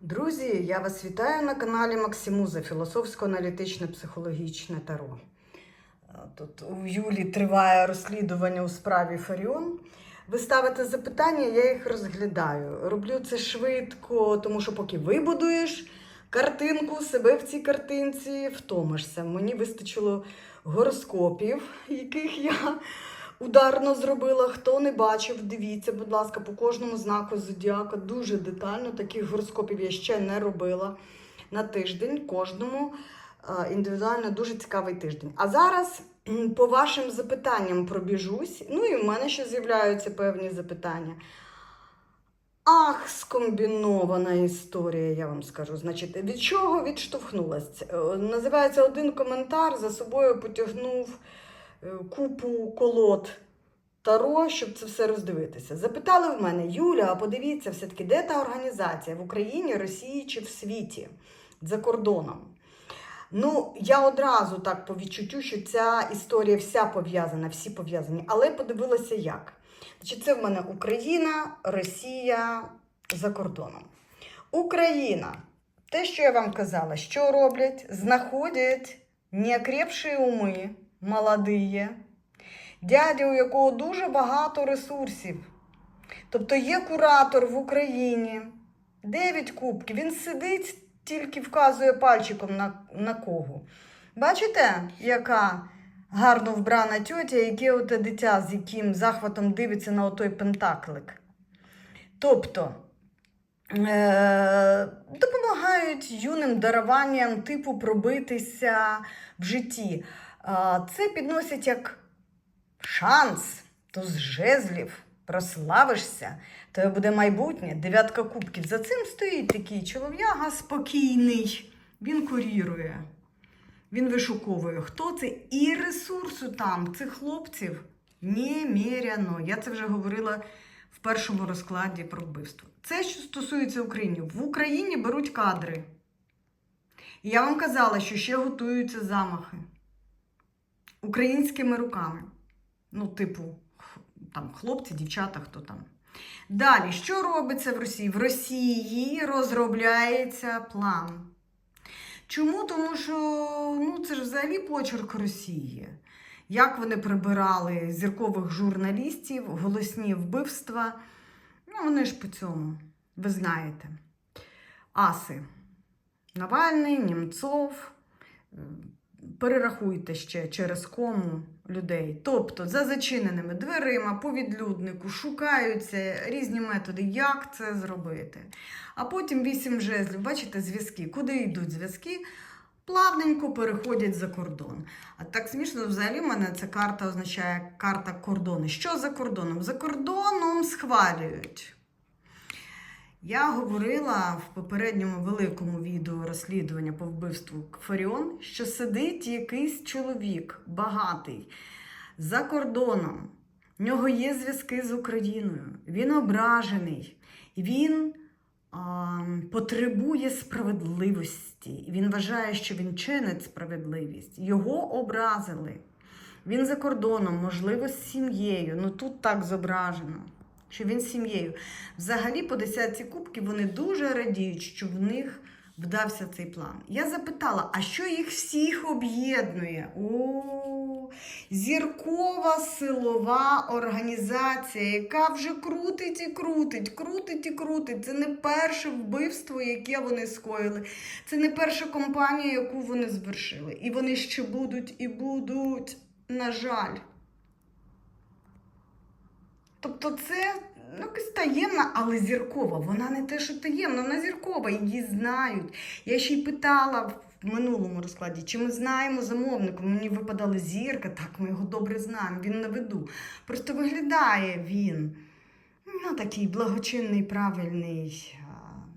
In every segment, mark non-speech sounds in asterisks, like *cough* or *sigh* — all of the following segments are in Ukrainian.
Друзі, я вас вітаю на каналі Максимуза Філософсько-аналітичне психологічне таро. Е, Тут у Юлі триває розслідування у справі Фаріон. Ви ставите запитання, я їх розглядаю. Роблю це швидко, тому що поки вибудуєш картинку себе в цій картинці, втомишся. Мені вистачило гороскопів, яких я ударно зробила. Хто не бачив, дивіться, будь ласка, по кожному знаку зодіака дуже детально. Таких гороскопів я ще не робила на тиждень. Кожному е, індивідуально дуже цікавий тиждень. А зараз по вашим запитанням пробіжусь. Ну і в мене ще з'являються певні запитання. Ах, скомбінована історія, я вам скажу. Значить, від чого відштовхнулась? Е, Називається один коментар, за собою потягнув купу колод Таро, щоб це все роздивитися. Запитали в мене, Юля, а подивіться, все-таки, де та організація в Україні, Росії чи в світі за кордоном? Ну, я одразу так по відчуттю, що ця історія вся пов'язана, всі пов'язані, але подивилася як. Значить, це в мене Україна, Росія за кордоном. Україна. Те, що я вам казала, що роблять? Знаходять неокрепші уми, молодиє, дядя, у якого дуже багато ресурсів. Тобто є куратор в Україні, 9 кубків, він сидить, тільки вказує пальчиком на, на кого. Бачите, яка гарно вбрана тьотя, яке оте дитя, з яким захватом дивиться на отой пентаклик. Тобто е- допомагають юним даруванням типу пробитися в житті. Це підносять як шанс, то з жезлів прославишся, то буде майбутнє, дев'ятка кубків. За цим стоїть такий чолов'яга спокійний, він курірує. Він вишуковує, хто це, і ресурсу там цих хлопців неміряно. Я це вже говорила в першому розкладі про вбивство. Це що стосується України. В Україні беруть кадри. І я вам казала, що ще готуються замахи українськими руками. Ну, типу, там хлопці, дівчата, хто там. Далі, що робиться в Росії? В Росії розробляється план. Чому? Тому що ну, це ж взагалі почерк Росії. Як вони прибирали зіркових журналістів, голосні вбивства. Ну, вони ж по цьому, ви знаєте. Аси. Навальний, Німцов. Перерахуйте ще через кому людей. Тобто за зачиненими дверима, по відлюднику шукаються різні методи, як це зробити. А потім вісім жезлів, бачите, зв'язки. Куди йдуть зв'язки? Плавненько переходять за кордон. А так смішно, взагалі, в мене ця карта означає карта кордону. Що за кордоном? За кордоном схвалюють. Я говорила в попередньому великому відео розслідування по вбивству Фаріон, що сидить якийсь чоловік багатий за кордоном. В нього є зв'язки з Україною. Він ображений. Він а, потребує справедливості. Він вважає, що він чинить справедливість. Його образили. Він за кордоном, можливо, з сім'єю. Ну тут так зображено, що він з сім'єю. Взагалі, по десятці кубків вони дуже радіють, що в них вдався цей план. Я запитала, а що їх всіх об'єднує? О, зіркова силова організація, яка вже крутить і крутить, крутить і крутить. Це не перше вбивство, яке вони скоїли. Це не перша компанія, яку вони звершили. І вони ще будуть і будуть, на жаль. Тобто це ну, якась таємна, але зіркова. Вона не те, що таємна, вона зіркова, її знають. Я ще й питала в минулому розкладі, чи ми знаємо замовника. Мені випадала зірка, так ми його добре знаємо, він на виду. Просто виглядає він ну, такий благочинний, правильний,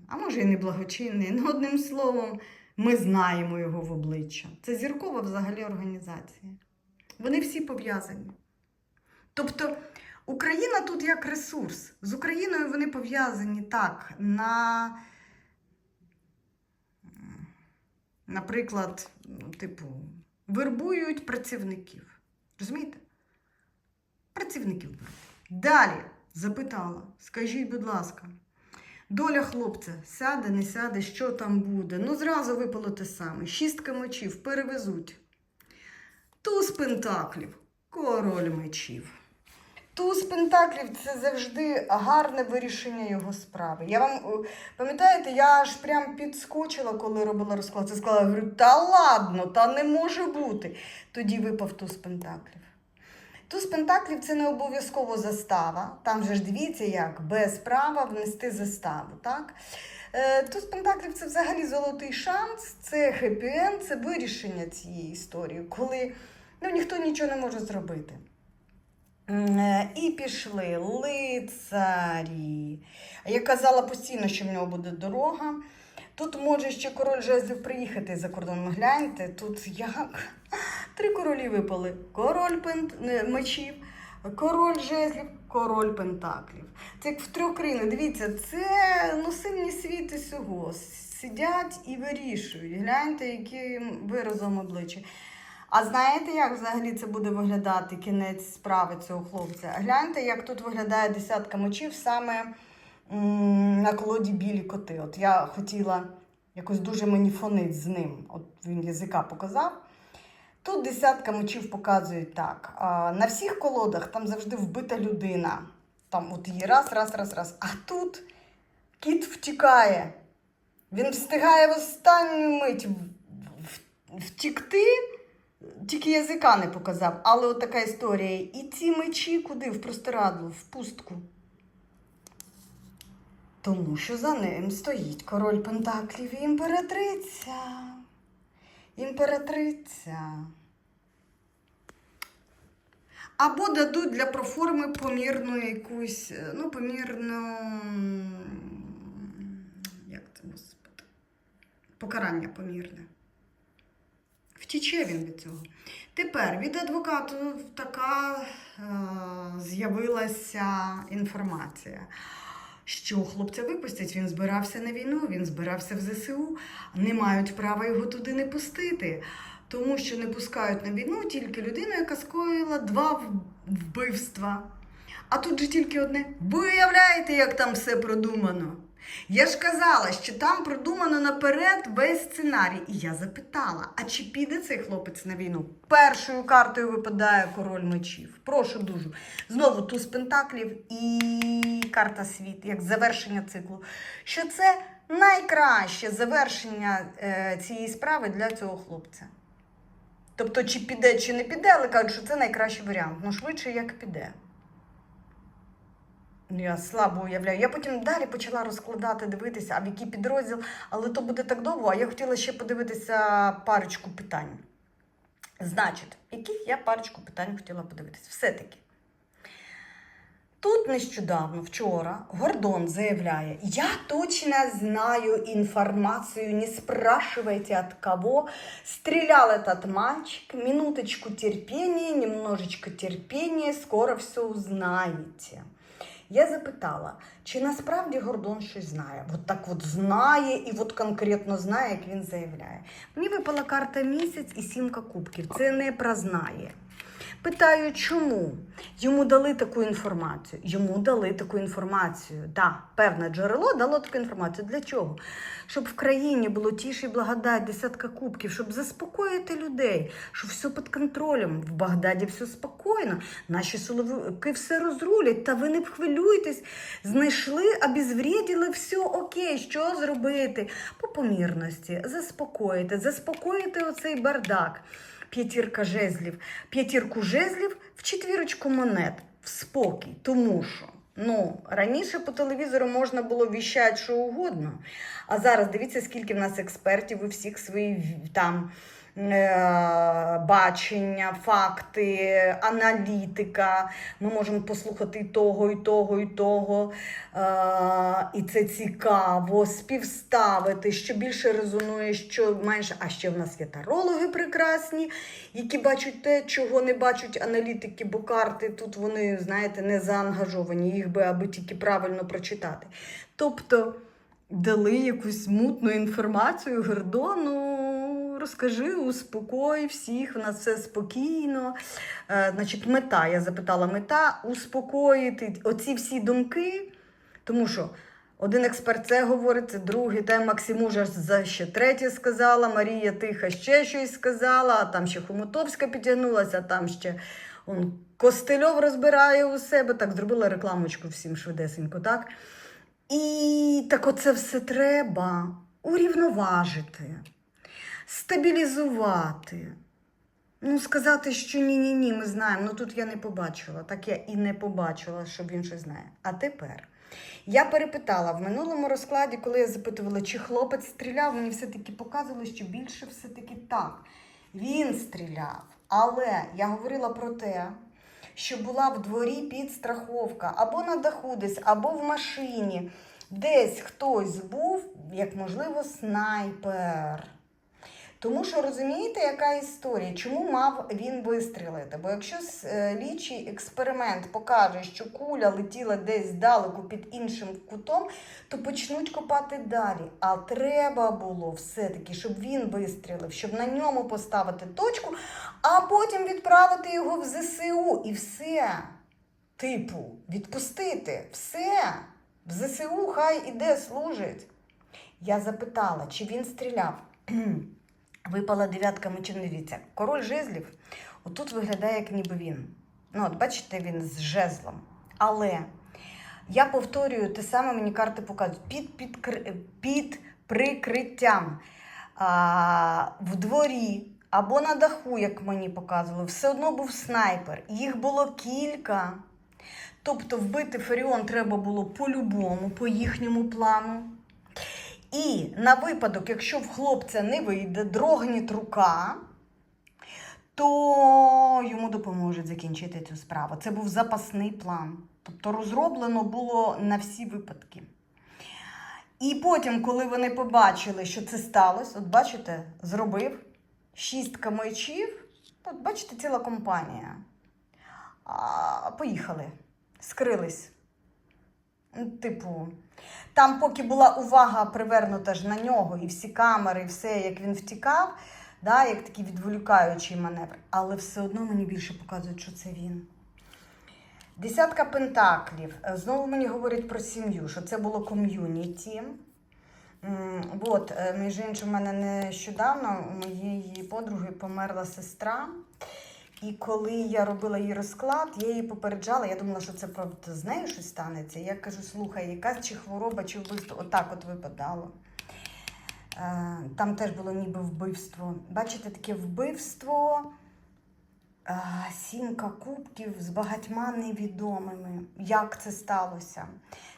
а, може і не благочинний. Ну, одним словом, ми знаємо його в обличчя. Це зіркова взагалі організація. Вони всі пов'язані. Тобто Україна тут як ресурс. З Україною вони пов'язані так, на, наприклад, ну, типу, вербують працівників. Розумієте? Працівників беруть. Далі запитала, скажіть, будь ласка, Доля хлопця сяде, не сяде, що там буде. Ну, зразу випало те саме. Шістка мечів перевезуть. Туз пентаклів, король мечів. Туз пентаклів це завжди гарне вирішення його справи. Я вам е, пам'ятаєте, я аж прям підскочила, коли робила розклад. Це сказала, говорю, та ладно, та не може бути. Тоді випав туз пентаклів. Туз пентаклів це не обов'язково застава. Там же ж дивіться, як без права внести заставу. Так? Е, Туз пентаклів це взагалі золотий шанс, це хеппі-енд, це вирішення цієї історії, коли ну, ніхто нічого не може зробити. Е, І пішли лицарі. Я казала постійно, що в нього буде дорога. Тут може ще король жезлів приїхати за кордон. Гляньте, тут як три королі випали: король пент... мечів, король жезлів, король пентаклів. Це як в трьох країнах. Дивіться, це ну, сильні світи всього. Сидять і вирішують. Гляньте, яким виразом обличчя. А знаєте, як взагалі це буде виглядати кінець справи цього хлопця? Гляньте, як тут виглядає десятка мечів саме на колоді білі коти. От я хотіла якось дуже мені фонить з ним. От він язика показав. Тут десятка мечів показують так. На всіх колодах там завжди вбита людина. Там от її раз, раз, раз, раз. А тут кіт втікає. Він встигає в останню мить втікти, тільки язика не показав. Але от історія. І ці мечі куди? В простирадло, в пустку. Тому що за ним стоїть король Пентаклів і імператриця. Імператриця. Або дадуть для проформи помірну якусь, е, ну, помірну. Як це, господи? Покарання помірне. Втіче він від цього. Тепер від адвокату така е, з'явилася інформація, що хлопця випустять, він збирався на війну, він збирався в ЗСУ, не мають права його туди не пустити. Тому що не пускають на війну тільки людину, яка скоїла два вбивства. А тут же тільки одне. Ви уявляєте, як там все продумано? Я ж казала, що там продумано наперед весь сценарій. І я запитала: а чи піде цей хлопець на війну? Першою картою випадає король мечів. Прошу дуже. Знову туз пентаклів і карта світ, як завершення циклу. Що це найкраще завершення е, цієї справи для цього хлопця. Тобто, чи піде, чи не піде, але кажуть, що це найкращий варіант. Ну, швидше як піде. Ну, Я слабо уявляю. Я потім далі почала розкладати, дивитися, а в який підрозділ, але то буде так довго, а я хотіла ще подивитися парочку питань. Значить, яких я парочку питань хотіла подивитися. Все-таки. Тут нещодавно, вчора, Гордон заявляє: Я точно знаю информацию, не спрашивайте от кого. Стрелял этот мальчик, минуточку терпения, немножечко терпения, скоро все узнаете. Я запитала, чи насправді Гордон щось знає? От так от знає і от конкретно знає, як він заявляє. Мені випала карта місяць і сімка кубків. Це не про знає. Питаю, чому? Йому дали таку інформацію. Йому дали таку інформацію. Так, певне джерело дало таку інформацію. Для чого? Щоб в країні було тіше і благодать, десятка кубків, щоб заспокоїти людей, щоб все під контролем. В Багдаді все спокійно, наші силовики все розрулять, та ви не хвилюйтесь. Знайшли, обезвредили, все окей, що зробити? По помірності, заспокоїти, заспокоїти оцей бардак п'ятірка жезлів, п'ятірку жезлів в четвірочку монет, в спокій. Тому що ну, раніше по телевізору можна було віщати що угодно. А зараз дивіться, скільки в нас експертів, у всіх своїх там. Е, Бачення, факти, аналітика. Ми можемо послухати і того, і того, і того. Е, і це цікаво, співставити, що більше резонує, що менше. А ще в нас є тарологи прекрасні, які бачать те, чого не бачать аналітики, бо карти тут вони, знаєте, не заангажовані, їх би аби тільки правильно прочитати. Тобто дали якусь мутну інформацію Гордону. Розкажи, успокой всіх, в нас все спокійно. Е, значить, мета, я запитала, мета успокоїти оці всі думки, тому що Один експерт це говорить, це другий, та Максиму вже за ще третє сказала, Марія Тиха ще щось сказала, а там ще Хомутовська підтягнулася, а там ще он, Костельов розбирає у себе. Так, зробила рекламочку всім швидесенько, так? І так оце все треба урівноважити, стабілізувати. Ну, сказати, що ні-ні-ні, ми знаємо. Ну тут я не побачила. Так я і не побачила, щоб він щось знає. А тепер я перепитала в минулому розкладі, коли я запитувала, чи хлопець стріляв, мені все-таки показували, що більше все-таки так. Він стріляв. Але я говорила про те, що була в дворі підстраховка або на даху десь, або в машині. Десь хтось був, як можливо, снайпер. Тому що розумієте, яка історія? Чому мав він вистрілити? Бо якщо слідчий експеримент покаже, що куля летіла десь здалеку під іншим кутом, то почнуть копати далі. А треба було все-таки, щоб він вистрілив, щоб на ньому поставити точку, а потім відправити його в ЗСУ і все. Типу, відпустити все. В ЗСУ хай іде служить. Я запитала, чи він стріляв. *clears throat* Випала дев'ятка дивіться. Король жезлів отут виглядає, як ніби він. Ну, от бачите, він з жезлом. Але я повторюю, те саме мені карти показують під, під, під прикриттям а, в дворі або на даху, як мені показували, все одно був снайпер. Їх було кілька. Тобто вбити Фаріон треба було по-любому, по їхньому плану. І на випадок, якщо в хлопця не вийде, дрогніть рука, то йому допоможуть закінчити цю справу. Це був запасний план. Тобто розроблено було на всі випадки. І потім, коли вони побачили, що це сталося, от бачите, зробив шістка мечів, от бачите, ціла компанія. А, поїхали, скрились. Типу, там, поки була увага привернута ж на нього, і всі камери, і все, як він втікав, да, як такий відволікаючий маневр. Але все одно мені більше показують, що це він. Десятка пентаклів. Е, Знову мені говорять про сім'ю, що це було ком'юніті. От, е, між іншим, у мене нещодавно у моєї подруги померла сестра. І коли я робила її розклад, я її попереджала, я думала, що це правда з нею щось станеться. Я кажу, слухай, якась чи хвороба, чи вбивство, отак от випадало. Е, Там теж було ніби вбивство. Бачите, таке вбивство, е, сімка кубків з багатьма невідомими. Як це сталося?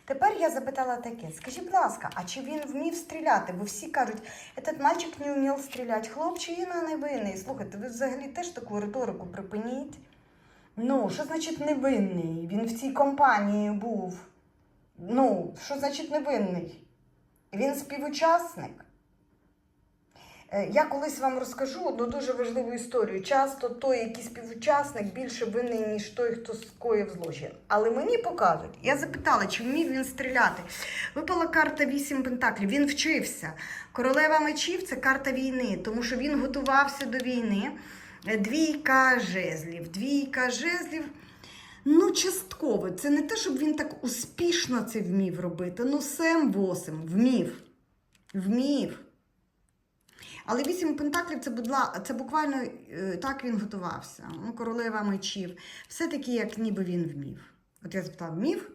Тепер я запитала таке: скажіть, будь ласка, а чи він вмів стріляти? Бо всі кажуть, этот мальчик не вмів стріляти, хлопчина невинний. Слухайте, ви взагалі теж таку риторику припиніть. Ну, що значить невинний? Він в цій компанії був. Ну, що значить невинний? Він співучасник. Е, Я колись вам розкажу одну дуже важливу історію. Часто той, який співучасник, більше винний, ніж той, хто скоїв злочин. Але мені показують, я запитала, чи вмів він стріляти. Випала карта 8 пентаклів. Він вчився. Королева мечів це карта війни, тому що він готувався до війни. Е, Двійка жезлів. Двійка жезлів. Ну, частково. Це не те, щоб він так успішно це вмів робити. Ну, сем восем вмів. Вмів. Але вісім пентаклів це, будла, це буквально е, так він готувався. Ну, королева мечів. Все-таки, як ніби він вмів. От я запитала, вмів?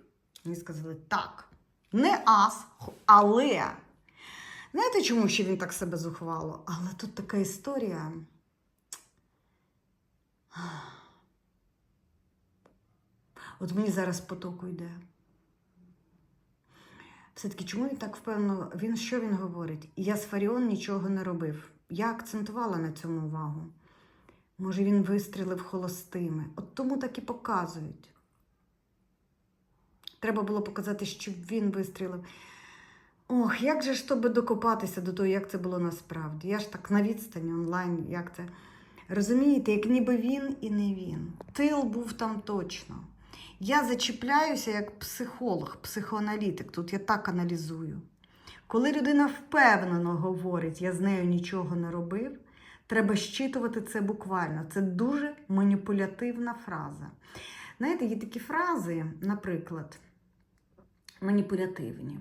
Мені сказали, так. Не ас, але. Знаєте, чому ще він так себе зухвало? Але тут така історія. От мені зараз потоку йде. Все-таки чому він так впевнено? Він що він говорить? Я з Фаріон нічого не робив. Я акцентувала на цьому увагу. Може, він вистрілив холостими. От тому так і показують. Треба було показати, щоб він вистрілив. Ох, як же ж тобі докопатися до того, як це було насправді? Я ж так на відстані онлайн, як це. Розумієте, як ніби він і не він. Тил був там точно. Я зачіпляюся як психолог, психоаналітик. Тут я так аналізую. Коли людина впевнено говорить, я з нею нічого не робив, треба щитувати це буквально. Це дуже маніпулятивна фраза. Знаєте, є такі фрази, наприклад, маніпулятивні.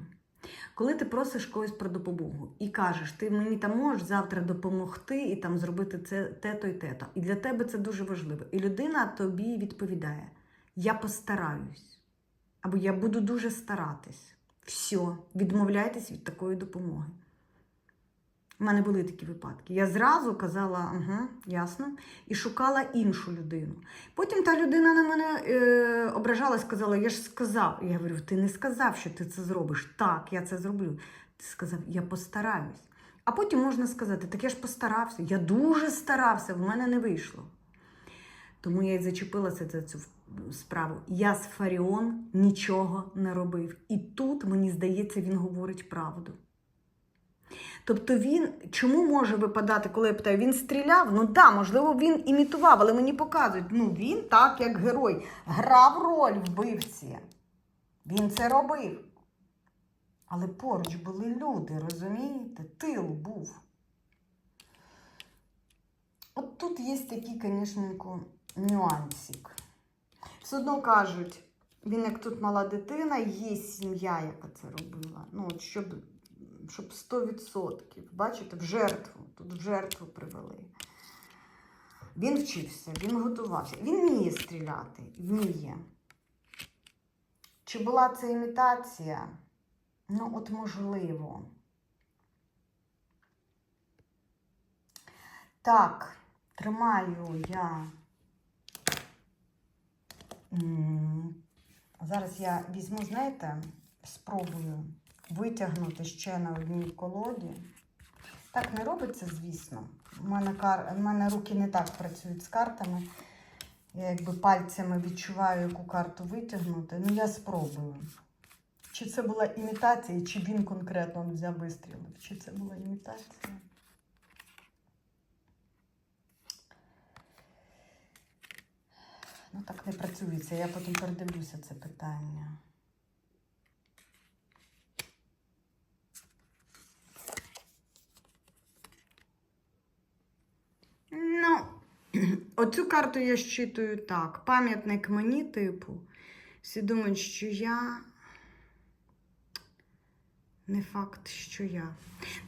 Коли ти просиш когось про допомогу і кажеш, ти мені там можеш завтра допомогти і там зробити це те-то і те-то. І для тебе це дуже важливо. І людина тобі відповідає: Я постараюсь. Або я буду дуже старатись. Все, відмовляйтесь від такої допомоги. У мене були такі випадки. Я зразу казала, ага, ясно, і шукала іншу людину. Потім та людина на мене е, ображалась, сказала, я ж сказав. Я говорю, ти не сказав, що ти це зробиш. Так, я це зроблю. Ти сказав, я постараюсь. А потім можна сказати, так я ж постарався, я дуже старався, в мене не вийшло. Тому я й зачепилася за цю справу. Я з Фаріон нічого не робив. І тут, мені здається, він говорить правду. Тобто він чому може випадати, коли я питаю, він стріляв? Ну так, можливо, він імітував, але мені показують, ну він так, як герой, грав роль вбивці. Він це робив. Але поруч були люди, розумієте? Тил був. От тут є такий, звісно, нюансик. Все одно кажуть, він як тут мала дитина, є сім'я, яка це робила. Ну, от щоб щоб 100%. Бачите, в жертву. Тут в жертву привели. Він вчився, він готувався. Він вміє стріляти, вміє. Чи була це імітація? Ну, от можливо. Так, тримаю я. Зараз я візьму, знаєте, спробую витягнути ще на одній колоді. Так не робиться, звісно. У мене, кар... У мене руки не так працюють з картами. Я якби пальцями відчуваю, яку карту витягнути. Ну, я спробую. Чи це була імітація, чи він конкретно взяв вистрілив, чи це була імітація. Ну, так не працюється. Я потім передивлюся це питання. Ну, *clears throat* оцю карту я щитую так. Пам'ятник мені, типу. Всі думають, що я. Не факт, що я.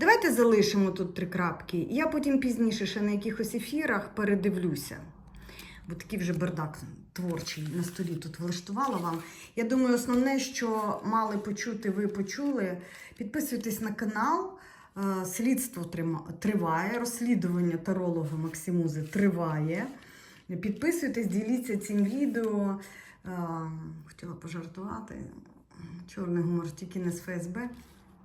Давайте залишимо тут три крапки. Я потім пізніше ще на якихось ефірах передивлюся. Бо такий вже бардак творчий на столі тут влаштувала вам. Я думаю, основне, що мали почути, ви почули. Підписуйтесь на канал. Е, Слідство триває, розслідування таролога Максимузи триває. Підписуйтесь, діліться цим відео. Е, Хотіла пожартувати. Чорний гумор тільки не з ФСБ.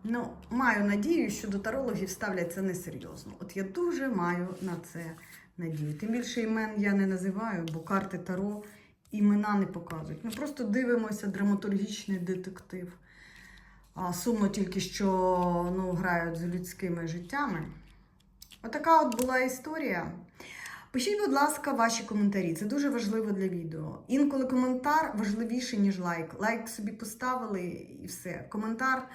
Ну, маю надію, що до тарологів ставляться несерйозно. От я дуже маю на це надію. Тим більше імен я не називаю, бо карти Таро імена не показують. Ми просто дивимося драматургічний детектив. А, Сумно тільки що ну, грають з людськими життями. Отака от була історія. Пишіть, будь ласка, ваші коментарі. Це дуже важливо для відео. Інколи коментар важливіший, ніж лайк. Лайк собі поставили і все. Коментар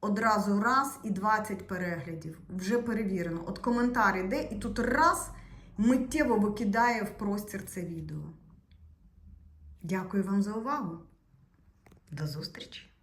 одразу раз і 20 переглядів. Вже перевірено. От коментар іде, і тут раз миттєво викидає в простір це відео. Дякую вам за увагу. До зустрічі!